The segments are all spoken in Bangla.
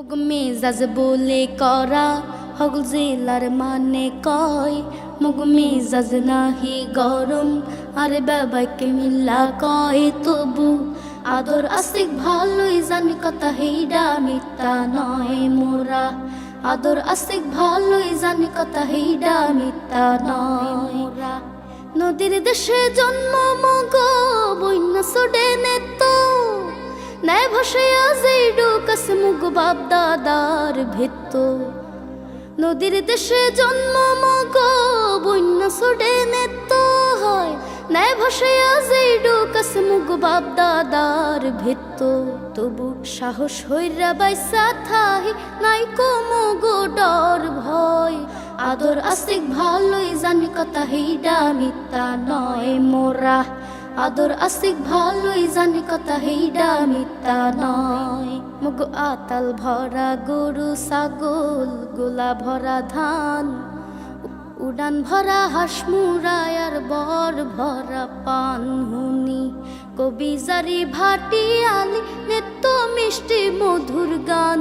মুগ মেজাজ বলে করা, হগল জেলার মানে কয়? মুগ মেজাজ নাহি গরম, আর বাবাকে মিল্লা কয়? তবু আদর আসিক ভালোই, জানি কথা হেইডা মিথ্যা নয় মোরা। আদর আসিক ভালোই, জানি কথা হেইডা মিথ্যা নয় মোরা। নদীর দেশে জন্ম মগ, বন্যা সুডে নেত। নাই ভাসাইয়া যেই মুগ বাপ দাদার ভেত্ত নদীর দেশে জন্ম মগ, বন্যা সুডে নেত হয়। নাই ভাসাইয়া যেই ডুকাস মুগ বাপ দাদার ভেত্ত তবু সাহস হইরা বাইসা থাই নাই কো মগ ডর ভয়। আদর আসিক ভালোই জানি কথা হেইডা মিথ্যা নয় মোরা। আদর আসিক ভালোই জানি কথা হেইডা মিথ্যা নয়। মুগ আতাল ভরা গরু, ছাগল গোলা ভরা ধান, উড়ান ভরা হাঁস মুরায়ার বর ভরা পান। হুনি কবি জারি ভাটি আলি, নেত্য মিষ্টি মধুর গান।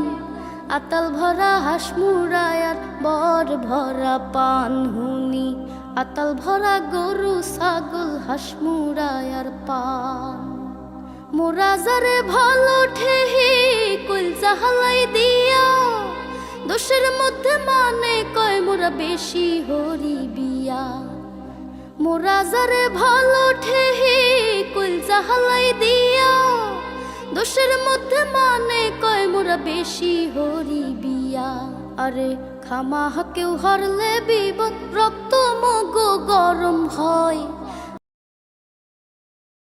আতাল ভরা হাঁস মুরায়ার বর ভরা পান। হুনি আতাল ভরা গরু, ছাগল, হাঁস মুরায়ার পান। মোরা যারে ভালো ঠেহি কুল জাহালাই দিয়া, দোষের মধ্যে মানে কয় মোরা বেশি হরি বিয়া। মোরা যারে ভালো ঠেহি, কুল জাহালাই দিয়া, দোষের মধ্যে মানে কয় মোরা বেশি হরি বিয়া। আরে খামা কেউ হরলে বিপদ রক্ত মগ গরম হয়।